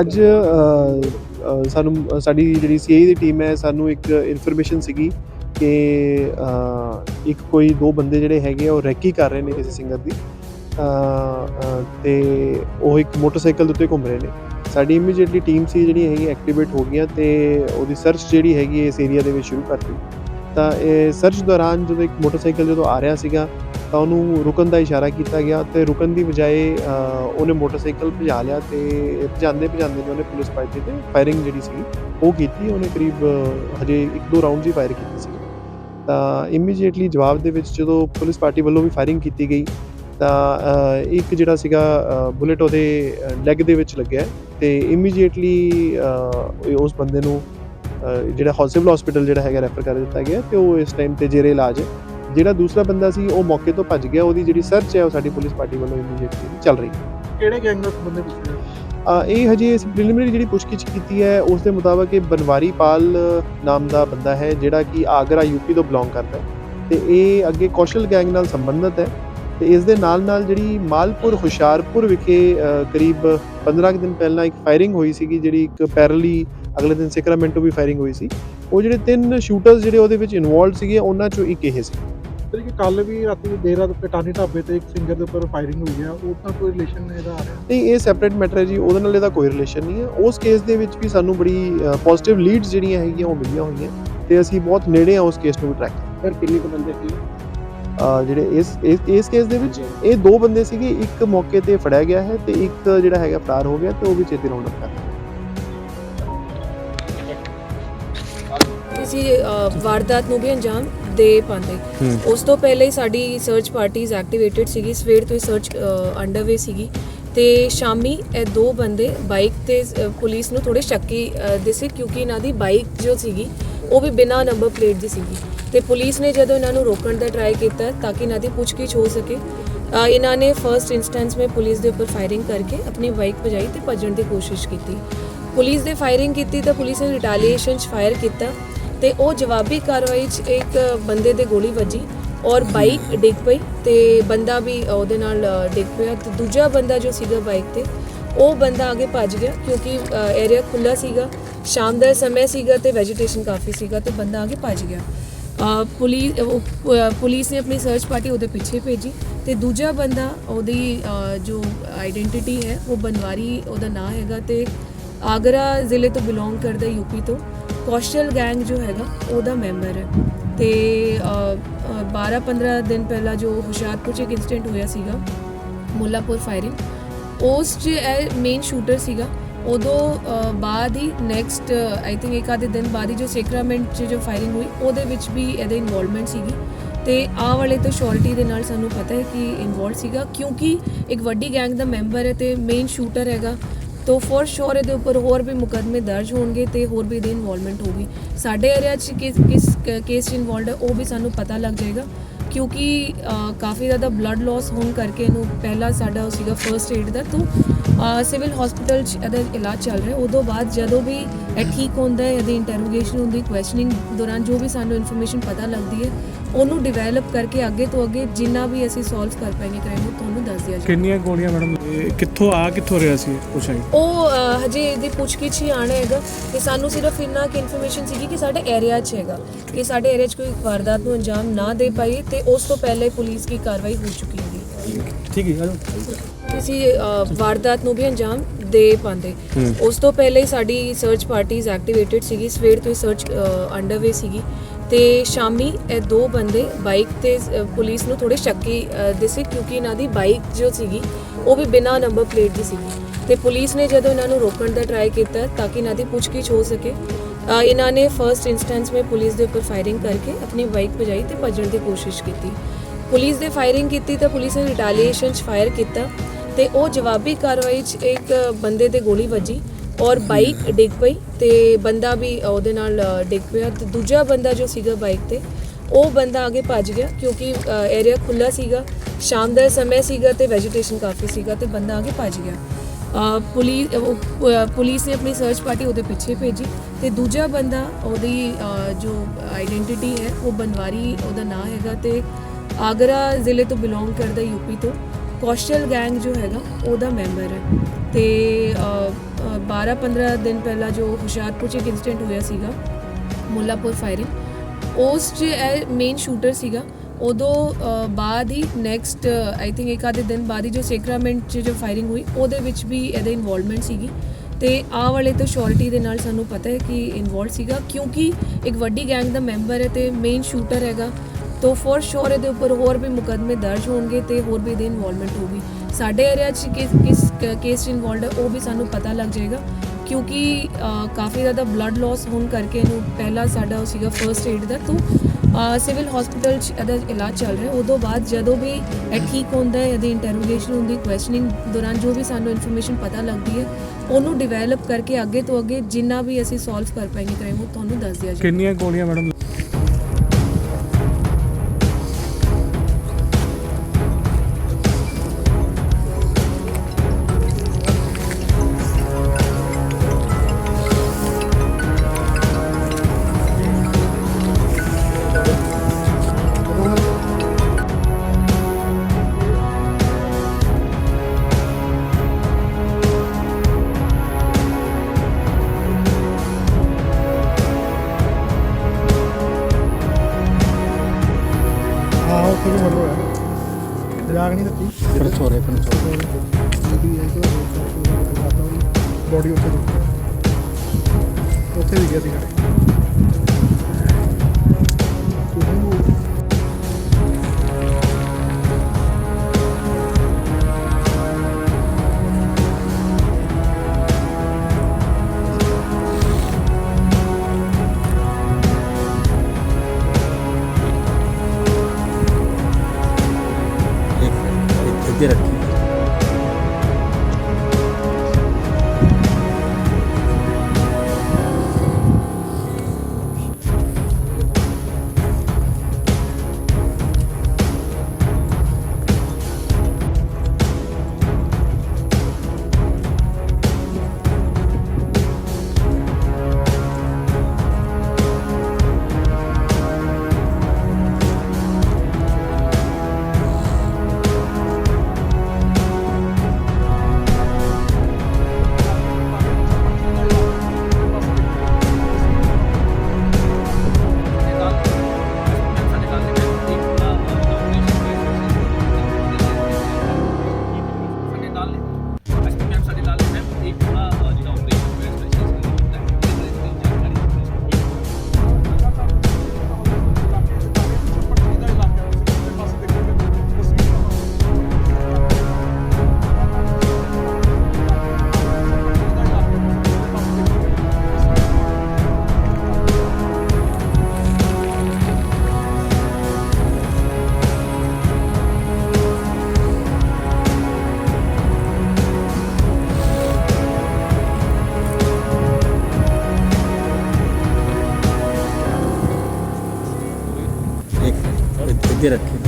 ਅੱਜ ਸਾਨੂੰ ਸਾਡੀ ਜਿਹੜੀ ਸੀਆਈ ਦੀ ਟੀਮ ਹੈ ਸਾਨੂੰ ਇੱਕ ਇਨਫੋਰਮੇਸ਼ਨ ਸੀਗੀ ਕਿ ਇੱਕ ਕੋਈ ਦੋ ਬੰਦੇ ਜਿਹੜੇ ਹੈਗੇ ਆ ਉਹ ਰੈਕੀ ਕਰ ਰਹੇ ਨੇ ਕਿਸੇ ਸਿੰਗਰ ਦੀ। ਅ, ਤੇ ਉਹ ਇੱਕ ਮੋਟਰਸਾਈਕਲ ਦੇ ਉੱਤੇ ਘੁੰਮ ਰਹੇ ਨੇ। ਸਾਡੀ ਇਮੀਡੀਏਟਲੀ ਟੀਮ ਸੀ ਜਿਹੜੀ ਹੈਗੀ ਐਕਟੀਵੇਟ ਹੋ ਗਈਆਂ ਤੇ ਉਹਦੀ ਸਰਚ ਜਿਹੜੀ ਹੈਗੀ ਇਸ ਏਰੀਆ ਦੇ ਵਿੱਚ ਸ਼ੁਰੂ ਕਰਤੀ। ਤਾਂ ਇਹ ਸਰਚ ਦੌਰਾਨ ਜਦੋਂ ਇੱਕ ਮੋਟਰਸਾਈਕਲ ਜਦੋਂ ਆ ਰਿਹਾ ਸੀਗਾ ਤਾਂ ਉਹਨੂੰ ਰੁਕਣ ਦਾ ਇਸ਼ਾਰਾ ਕੀਤਾ ਗਿਆ ਤੇ ਰੁਕਣ ਦੀ ਬਜਾਏ ਉਹਨੇ ਮੋਟਰਸਾਈਕਲ ਭਜਾ ਲਿਆ ਤੇ ਭਜਾਉਂਦੇ ਭਜਾਉਂਦੇ ਨੇ ਉਹਨੇ ਪੁਲਿਸ ਪਾਰਟੀ ਤੇ ਫਾਇਰਿੰਗ ਜਿਹੜੀ ਸੀ ਉਹ ਕੀਤੀ, ਉਹਨੇ ਕਰੀਬ ਹਜੇ ਇੱਕ ਦੋ ਰਾਉਂਡ ਹੀ ਫਾਇਰ ਕੀਤੀ ਸੀ ਤਾਂ ਇਮੀਡੀਏਟਲੀ ਜਵਾਬ ਦੇ ਵਿੱਚ ਜਦੋਂ ਪੁਲਿਸ ਪਾਰਟੀ ਵੱਲੋਂ ਵੀ ਫਾਇਰਿੰਗ ਕੀਤੀ ਗਈ, ਤਾਂ ਇੱਕ ਜਿਹੜਾ ਸੀਗਾ ਬੁਲੇਟ ਉਹਦੇ ਲੈਗ ਦੇ ਵਿੱਚ ਲੱਗਿਆ ਤੇ ਇਮੀਡੀਏਟਲੀ ਉਸ ਬੰਦੇ ਨੂੰ ਜਿਹੜਾ ਹੌਸਪੀਟਲ ਹਸਪੀਟਲ ਜਿਹੜਾ ਹੈਗਾ ਰੈਫਰ ਕਰ ਦਿੱਤਾ ਗਿਆ ਤੇ ਉਹ ਇਸ ਟਾਈਮ ਤੇ ਜੇਰੇ ਇਲਾਜ ਹੈ। ਜਿਹੜਾ ਦੂਸਰਾ ਬੰਦਾ ਸੀ ਉਹ ਮੌਕੇ ਤੋਂ ਭੱਜ ਗਿਆ। ਉਹਦੀ ਜਿਹੜੀ ਸਰਚ ਹੈ ਉਹ ਸਾਡੀ ਪੁਲਿਸ ਪਾਰਟੀ ਵੱਲੋਂ ਇਮੀਡੀਏਟਲੀ ਚੱਲ ਰਹੀ ਹੈ। ਕਿਹੜੇ ਗੈਂਗ ਨਾਲ ਸੰਬੰਧਿਤ ਸੀ? ਅ, ਇਹ ਹਜੇ ਇਸ ਪ੍ਰੀਲਿਮਿਨਰੀ ਜਿਹੜੀ ਪੁੱਛਗਿੱਛ ਕੀਤੀ ਹੈ ਉਸ ਦੇ ਮੁਤਾਬਕ ਇਹ ਬਨਵਾਰੀ ਪਾਲ ਨਾਮ ਦਾ ਬੰਦਾ ਹੈ ਜਿਹੜਾ ਕਿ ਆਗਰਾ ਯੂਪੀ ਤੋਂ ਬਿਲੋਂਗ ਕਰਦਾ ਹੈ। ਤੇ ਇਹ ਅੱਗੇ ਕੌਸ਼ਲ ਗੈਂਗ ਨਾਲ ਸੰਬੰਧਿਤ ਹੈ। ਤੇ ਇਸ ਦੇ ਨਾਲ ਨਾਲ ਜਿਹੜੀ ਮਾਲਪੁਰ ਹੁਸ਼ਿਆਰਪੁਰ ਵਿਖੇ ਕਰੀਬ 15 ਕੁ ਦਿਨ ਪਹਿਲਾਂ ਇੱਕ ਫਾਇਰਿੰਗ ਹੋਈ ਸੀਗੀ ਜਿਹੜੀ ਇੱਕ ਪੈਰਲੀ ਅਗਲੇ ਦਿਨ ਸੈਕਰਾਮੈਂਟੋ ਵੀ ਫਾਇਰਿੰਗ ਹੋਈ ਸੀ। ਉਹ ਜਿਹੜੇ ਤਿੰਨ ਸ਼ੂਟਰਸ ਜਿਹੜੇ ਉਹਦੇ ਵਿੱਚ ਇਨਵੋਲਡ ਸੀਗੇ ਉਹਨਾਂ ਚੋਂ ਇੱਕ ਇਹ ਸੀ। ਤੇਰੀ ਕਿ ਕੱਲ ਵੀ ਰਾਤੀ ਦੇਰ ਰਾਤ ਕਟਾਨੀ ਢਾਬੇ ਤੇ ਇੱਕ ਸਿੰਗਰ ਦੇ ਉੱਪਰ ਫਾਇਰਿੰਗ ਹੋਈ ਹੈ ਉਹ ਤਾਂ ਕੋਈ ਰਿਲੇਸ਼ਨ ਇਹਦਾ ਆ ਰਿਹਾ? ਨਹੀਂ ਇਹ ਸੈਪਰੇਟ ਮੈਟਰ ਹੈ ਜੀ ਉਹਦੇ ਨਾਲ ਇਹਦਾ ਕੋਈ ਰਿਲੇਸ਼ਨ ਨਹੀਂ ਹੈ। ਉਸ ਕੇਸ ਦੇ ਵਿੱਚ ਵੀ ਸਾਨੂੰ ਬੜੀ ਪੋਜ਼ਿਟਿਵ ਲੀਡਸ ਜਿਹੜੀਆਂ ਹੈਗੀਆਂ ਉਹ ਮਿਲੀਆਂ ਹੋਈਆਂ ਤੇ ਅਸੀਂ ਬਹੁਤ ਨੇੜੇ ਆ ਉਸ ਕੇਸ ਨੂੰ ਟਰੈਕ ਫਿਰ ਕਿੰਨੇ ਕੁ ਬੰਦੇ ਸੀ? ਜਿਹੜੇ ਇਸ ਇਸ- ਇਸ ਕੇਸ ਦੇ ਵਿੱਚ ਇਹ ਦੋ ਬੰਦੇ ਸੀਗੇ ਇੱਕ ਮੌਕੇ ਤੇ ਫੜਿਆ ਗਿਆ ਹੈ ਤੇ ਇੱਕ ਜਿਹੜਾ ਹੈਗਾ ਫਰਾਰ ਹੋ ਗਿਆ ਤੇ ਉਹ ਵੀ ਚੇਤੇ ਰਾਉਂਡ ਅਪ ਕਰ ਲਿਆ। ਕਿਸੇ ਅ, ਵਾਰਦਾਤ ਨੂੰ ਵੀ ਅੰਜਾਮ ਦੇ ਪਾਉਂਦੇ। ਉਸ ਤੋਂ ਪਹਿਲੇ ਹੀ ਸਾਡੀ ਸਰਚ ਪਾਰਟੀਜ਼ ਐਕਟੀਵੇਟਿਡ ਸੀਗੀ। ਸਵੇਰ ਤੋਂ ਹੀ ਸਰਚ ਅੰਡਰਵੇ ਸੀਗੀ। ਤੇ ਸ਼ਾਮੀ ਇਹ ਦੋ ਬੰਦੇ ਬਾਈਕ ਤੇ ਪੁਲਿਸ ਨੂੰ ਥੋੜੇ ਸ਼ੱਕੀ ਦਿਸੇ ਕਿਉਂਕਿ ਇਹਨਾਂ ਦੀ ਬਾਈਕ ਜੋ ਸੀਗੀ ਉਹ ਵੀ ਬਿਨਾ ਨੰਬਰ ਪਲੇਟ ਦੀ ਸੀਗੀ। ਤੇ ਪੁਲਿਸ ਨੇ ਜਦੋਂ ਇਹਨਾਂ ਨੂੰ ਰੋਕਣ ਦਾ ਟਰਾਈ ਕੀਤਾ ਤਾਂ ਕਿ ਇਹਨਾਂ ਦੀ ਪੁੱਛਗਿੱਛ ਹੋ ਸਕੇ ਇਹਨਾਂ ਨੇ ਫਰਸਟ ਇਨਸਟੈਂਸ ਵਿੱਚ ਪੁਲਿਸ ਦੇ ਉੱਪਰ ਫਾਇਰਿੰਗ ਕਰਕੇ ਆਪਣੀ ਬਾਈਕ ਭਜਾਈ ਤੇ ਭੱਜਣ ਦੀ ਕੋਸ਼ਿਸ਼ ਕੀਤੀ। ਪੁਲਿਸ ਦੇ ਫਾਇਰਿੰਗ ਕੀਤੀ ਤਾਂ ਪੁਲਿਸ ਨੇ ਰਿਟਾਲੀਏਸ਼ਨ ਚ ਫਾਇਰ ਕੀਤਾ। ਤੇ ਉਹ ਜਵਾਬੀ ਕਾਰਵਾਈ 'ਚ ਇੱਕ ਬੰਦੇ ਦੇ ਗੋਲੀ ਵੱਜੀ ਔਰ ਬਾਈਕ ਡਿੱਗ ਪਈ ਤੇ ਬੰਦਾ ਵੀ ਉਹਦੇ ਨਾਲ ਡਿੱਗ ਪਿਆ ਤੇ ਦੂਜਾ ਬੰਦਾ ਜੋ ਸੀਗਾ ਬਾਈਕ ਤੇ, ਉਹ ਬੰਦਾ ਅੱਗੇ ਭੱਜ ਗਿਆ ਕਿਉਂਕਿ ਏਰੀਆ ਖੁੱਲਾ ਸੀਗਾ, ਸ਼ਾਮ ਦਾ ਸਮੇਂ ਸੀਗਾ ਤੇ ਵੈਜੀਟੇਸ਼ਨ ਕਾਫੀ ਸੀਗਾ ਤੇ ਬੰਦਾ ਅੱਗੇ ਭੱਜ ਗਿਆ। ਪੁਲਿਸ ਪੁਲਿਸ ਨੇ ਆਪਣੀ ਸਰਚ ਪਾਰਟੀ ਉਹਦੇ ਪਿੱਛੇ ਭੇਜੀ ਤੇ ਦੂਜਾ ਬੰਦਾ ਉਹਦੀ ਜੋ ਆਈਡੈਂਟੀਟੀ ਹੈ ਉਹ ਬਨਵਾਰੀ, ਉਹਦਾ ਨਾਂ ਹੈਗਾ ਤੇ ਆਗਰਾ ਜ਼ਿਲ੍ਹੇ ਤੋਂ ਬਿਲੋਂਗ ਕਰਦਾ ਯੂਪੀ ਤੋਂ। ਕੌਸ਼ਲ ਗੈਂਗ ਜੋ ਹੈਗਾ, ਉਹਦਾ ਮੈਂਬਰ ਹੈ। ਤੇ 12-15 ਦਿਨ ਪਹਿਲਾਂ ਜੋ ਹੁਸ਼ਿਆਰਪੁਰ 'ਚ ਇੱਕ ਇਨਸੀਡੈਂਟ ਹੋਇਆ ਸੀਗਾ, ਮੁੱਲਾਪੁਰ ਫਾਇਰਿੰਗ ਉਸ 'ਚ ਇਹ ਮੇਨ ਸ਼ੂਟਰ ਸੀਗਾ। ਉਦੋਂ ਬਾਅਦ ਹੀ ਨੈਕਸਟ ਆਈ ਥਿੰਕ ਇੱਕ ਆਧੇ ਦਿਨ ਬਾਅਦ ਹੀ ਜੋ ਸੈਕਰਾਮੈਂਟ 'ਚ ਜੋ ਫਾਇਰਿੰਗ ਹੋਈ, ਉਹਦੇ ਵਿੱਚ ਵੀ ਇਹਦੇ ਇਨਵੋਲਵਮੈਂਟ ਸੀਗੀ। ਤੇ ਆ ਵਾਲੇ ਤੋਂ ਸ਼ੋਰਟੀ ਦੇ ਨਾਲ ਸਾਨੂੰ ਪਤਾ ਹੈ ਕਿ ਇਨਵੋਲਵ ਸੀਗਾ, ਕਿਉਂਕਿ ਇੱਕ ਵੱਡੀ ਗੈਂਗ ਦਾ ਮੈਂਬਰ ਹੈ ਤੇ ਮੇਨ ਸ਼ੂਟਰ ਹੈਗਾ। ਤੋ ਫੋਰ ਸ਼ੋਰ ਇਹਦੇ ਉੱਪਰ ਹੋਰ ਵੀ ਮੁਕੱਦਮੇ ਦਰਜ ਹੋਣਗੇ ਤੇ ਹੋਰ ਵੀ ਇਹਦੀ ਇਨਵੋਲਵਮੈਂਟ ਹੋਊਗੀ। ਸਾਡੇ ਏਰੀਆ 'ਚ ਕਿਸ ਕਿਸ ਕੇਸ 'ਚ ਇਨਵੋਲਡ ਹੈ, ਉਹ ਵੀ ਸਾਨੂੰ ਪਤਾ ਲੱਗ ਜਾਏਗਾ। ਕਿਉਂਕਿ ਕਾਫੀ ਜ਼ਿਆਦਾ ਬਲੱਡ ਲਾਸ ਹੋਣ ਕਰਕੇ ਇਹਨੂੰ ਪਹਿਲਾ ਸਾਡਾ ਉਹ ਸੀਗਾ ਫਰਸਟ ਏਡ ਦਾ। ਤੋਂ ਸਿਵਲ ਹਸਪੀਟਲ 'ਚ ਇਹਦਾ ਇਲਾਜ ਚੱਲ ਰਿਹਾ। ਉਦੋਂ ਬਾਅਦ ਜਦੋਂ ਵੀ ਇਹ ਠੀਕ ਹੁੰਦਾ ਹੈ, ਇਹਦੀ ਇੰਟਰੋਗੇਸ਼ਨ ਹੁੰਦੀ ਕੁਐਸਚਨਿੰਗ ਦੌਰਾਨ ਜੋ ਵੀ ਸਾਨੂੰ ਇਨਫੋਰਮੇਸ਼ਨ ਪਤਾ ਲੱਗਦੀ ਹੈ ਉਹਨੂੰ ਡਿਵੈਲਪ ਕਰਕੇ ਅੱਗੇ ਤੋਂ ਅੱਗੇ ਜਿੰਨਾ ਵੀ ਅਸੀਂ ਸੋਲਵ ਕਰ ਪਾएंगे ਕਰਾਂਗੇ ਤੁਹਾਨੂੰ ਦੱਸ ਦਿਆ ਕਿੰਨੀਆਂ ਗੋਲੀਆਂ ਮੈਡਮ? ਕਿੱਥੋਂ ਆ ਕਿੱਥੋਂ ਰਿਹਾ ਸੀ ਹੈ ਉਹ ਹਜੇ ਇਹਦੀ ਪੁੱਛਗਿੱਛ ਹੀ ਆਣਾ ਹੈਗਾ। ਕਿ ਸਾਨੂੰ ਸਿਰਫ ਇੰਨਾ ਕਿ ਇਨਫੋਰਮੇਸ਼ਨ ਸੀਗੀ ਕਿ ਸਾਡੇ ਏਰੀਆ 'ਚ ਹੈਗਾ। ਕਿ ਸਾਡੇ ਏਰੀਆ 'ਚ ਕੋਈ ਵਾਰਦਾਤ ਨੂੰ ਅੰਜਾਮ ਨਾ ਦੇ ਪਾਈਏ ਤੇ ਉਸ ਤੋਂ ਪਹਿਲੇ ਪੁਲਿਸ ਦੀ ਕਾਰਵਾਈ ਹੋ ਚੁੱਕੀ ਹੈਗੀ। ਠੀਕ ਹੈ ਚਲੋ ਕਿਸੇ ਅ, ਵਾਰਦਾਤ ਨੂੰ ਵੀ ਅੰਜਾਮ ਦੇ ਪਾਉਂਦੇ। ਉਸ ਤੋਂ ਪਹਿਲੇ ਹੀ ਸਾਡੀ ਸਰਚ ਪਾਰਟੀਜ਼ ਐਕਟੀਵੇਟਿਡ ਸੀਗੀ। ਸਵੇਰ ਤੋਂ ਹੀ ਸਰਚ ਅੰਡਰਵੇ ਸੀਗੀ। ਤੇ ਸ਼ਾਮੀ ਇਹ ਦੋ ਬੰਦੇ ਬਾਈਕ ਤੇ ਪੁਲਿਸ ਨੂੰ ਥੋੜੇ ਸ਼ੱਕੀ ਦਿਸੇ ਕਿਉਂਕਿ ਇਹਨਾਂ ਦੀ ਬਾਈਕ ਜੋ ਸੀਗੀ, ਉਹ ਵੀ ਬਿਨਾ ਨੰਬਰ ਪਲੇਟ ਦੀ ਸੀਗੀ। ਤੇ ਪੁਲਿਸ ਨੇ ਜਦੋਂ ਇਹਨਾਂ ਨੂੰ ਰੋਕਣ ਦਾ ਟਰਾਈ ਕੀਤਾ ਤਾਂ ਕਿ ਇਹਨਾਂ ਦੀ ਪੁੱਛਗਿੱਛ ਹੋ ਸਕੇ ਇਹਨਾਂ ਨੇ ਫਰਸਟ ਇਨਸਟੈਂਸ ਵਿੱਚ ਪੁਲਿਸ ਦੇ ਉੱਪਰ ਫਾਇਰਿੰਗ ਕਰਕੇ ਆਪਣੀ ਬਾਈਕ ਭਜਾਈ ਤੇ ਭੱਜਣ ਦੀ ਕੋਸ਼ਿਸ਼ ਕੀਤੀ। ਪੁਲਿਸ ਦੇ ਫਾਇਰਿੰਗ ਕੀਤੀ ਤਾਂ ਪੁਲਿਸ ਨੇ ਰਿਟਾਲੀਏਸ਼ਨ 'ਚ ਫਾਇਰ ਕੀਤਾ ਤੇ ਉਹ ਜਵਾਬੀ ਕਾਰਵਾਈ 'ਚ ਇੱਕ ਬੰਦੇ ਦੇ ਗੋਲੀ ਵੱਜੀ। ਔਰ ਬਾਈਕ ਡਿੱਗ ਪਈ ਤੇ ਬੰਦਾ ਵੀ ਉਹਦੇ ਨਾਲ ਡਿੱਗ ਪਿਆ ਤੇ ਦੂਜਾ ਬੰਦਾ ਜੋ ਸੀਗਾ ਬਾਈਕ ਤੇ, ਉਹ ਬੰਦਾ ਅੱਗੇ ਭੱਜ ਗਿਆ ਕਿਉਂਕਿ ਏਰੀਆ ਖੁੱਲਾ ਸੀਗਾ, ਸ਼ਾਮ ਦਾ ਸਮੇਂ ਸੀਗਾ ਤੇ ਵੈਜੀਟੇਸ਼ਨ ਕਾਫੀ ਸੀਗਾ ਤੇ ਬੰਦਾ ਅੱਗੇ ਭੱਜ ਗਿਆ। ਪੁਲਿਸ ਪੁਲਿਸ ਨੇ ਆਪਣੀ ਸਰਚ ਪਾਰਟੀ ਉਹਦੇ ਪਿੱਛੇ ਭੇਜੀ ਤੇ ਦੂਜਾ ਬੰਦਾ ਉਹਦੀ ਜੋ ਆਈਡੈਂਟੀਟੀ ਹੈ, ਉਹ ਬਨਵਾਰੀ ਉਹਦਾ ਨਾਂ ਹੈਗਾ ਤੇ ਆਗਰਾ ਜ਼ਿਲ੍ਹੇ ਤੋਂ ਬਿਲੋਂਗ ਕਰਦਾ ਯੂਪੀ ਤੋਂ। ਕੌਸ਼ਲ ਗੈਂਗ ਜੋ ਹੈਗਾ, ਉਹਦਾ ਮੈਂਬਰ ਹੈ ਤੇ 12-15 ਦਿਨ ਪਹਿਲਾਂ ਜੋ ਹੁਸ਼ਿਆਰਪੁਰ 'ਚ ਇੱਕ ਇਨਸੀਡੈਂਟ ਹੋਇਆ ਸੀਗਾ, ਮੁੱਲਾਪੁਰ ਫਾਇਰਿੰਗ ਉਸ 'ਚ ਇਹ ਮੇਨ ਸ਼ੂਟਰ ਸੀਗਾ। ਉਦੋਂ ਬਾਅਦ ਹੀ ਨੈਕਸਟ ਆਈ ਥਿੰਕ ਇੱਕ ਆਧੇ ਦਿਨ ਬਾਅਦ ਹੀ ਜੋ ਸੇਕਰਾਮੈਂਟ 'ਚ ਜੋ ਫਾਇਰਿੰਗ ਹੋਈ, ਉਹਦੇ ਵਿੱਚ ਵੀ ਇਹਦੇ ਇਨਵੋਲਵਮੈਂਟ ਸੀਗੀ। ਤੇ ਆ ਵਾਲੇ ਤੋਂ ਸ਼ੋਰਿਟੀ ਦੇ ਨਾਲ ਸਾਨੂੰ ਪਤਾ ਹੈ ਕਿ ਇਨਵੋਲਵ ਸੀਗਾ, ਕਿਉਂਕਿ ਇੱਕ ਵੱਡੀ ਗੈਂਗ ਦਾ ਮੈਂਬਰ ਹੈ ਤੇ ਮੇਨ ਸ਼ੂਟਰ ਹੈਗਾ। ਤੋ ਫੋਰ ਸ਼ੋਰ ਇਹਦੇ ਉੱਪਰ ਹੋਰ ਵੀ ਮੁਕੱਦਮੇ ਦਰਜ ਹੋਣਗੇ ਤੇ ਹੋਰ ਵੀ ਇਹਦੀ ਇਨਵੋਲਵਮੈਂਟ ਹੋਊਗੀ। ਸਾਡੇ ਏਰੀਆ 'ਚ ਕਿਸ ਕਿਸ ਕੇਸ 'ਚ ਇਨਵੋਲਵਡ ਹੈ, ਉਹ ਵੀ ਸਾਨੂੰ ਪਤਾ ਲੱਗ ਜਾਏਗਾ। ਕਿਉਂਕਿ ਕਾਫੀ ਜ਼ਿਆਦਾ ਬਲੱਡ ਲਾਸ ਹੋਣ ਕਰਕੇ ਇਹਨੂੰ ਪਹਿਲਾ ਸਾਡਾ ਉਹ ਸੀਗਾ ਫਰਸਟ ਏਡ ਦਾ। ਤੋਂ ਸਿਵਲ ਹਸਪੀਟਲ 'ਚ ਇਹਦਾ ਇਲਾਜ ਚੱਲ ਰਿਹਾ। ਉਦੋਂ ਬਾਅਦ ਜਦੋਂ ਵੀ ਇਹ ਠੀਕ ਹੁੰਦਾ ਹੈ, ਇਹਦੀ ਇੰਟਰੋਗੇਸ਼ਨ ਹੁੰਦੀ ਕੁਐਸਚਨਿੰਗ ਦੌਰਾਨ ਜੋ ਵੀ ਸਾਨੂੰ ਇਨਫੋਰਮੇਸ਼ਨ ਪਤਾ ਲੱਗਦੀ ਹੈ, ਉਹਨੂੰ ਡਿਵੈਲਪ ਕਰਕੇ ਅੱਗੇ ਤੋਂ ਅੱਗੇ ਜਿੰਨਾ ਵੀ ਅਸੀਂ ਸੋਲਵ ਕਰ ਪਾਏਗੇ ਕ੍ਰਾਈਮ ਉਹ ਤੁਹਾਨੂੰ ਦੱਸ ਦਿਆ ਜਾਏਗਾ। ਕਿੰਨੀਆਂ ਗੋਲੀਆਂ ਮੈਡਮ? ਬੋਡੀ ਉੱਥੇ ਦਿੱਤੀ ਉੱਥੇ ਵੀ ਗਿਆ ਸੀਗਾ ਇੱਕ ਇੱਥੇ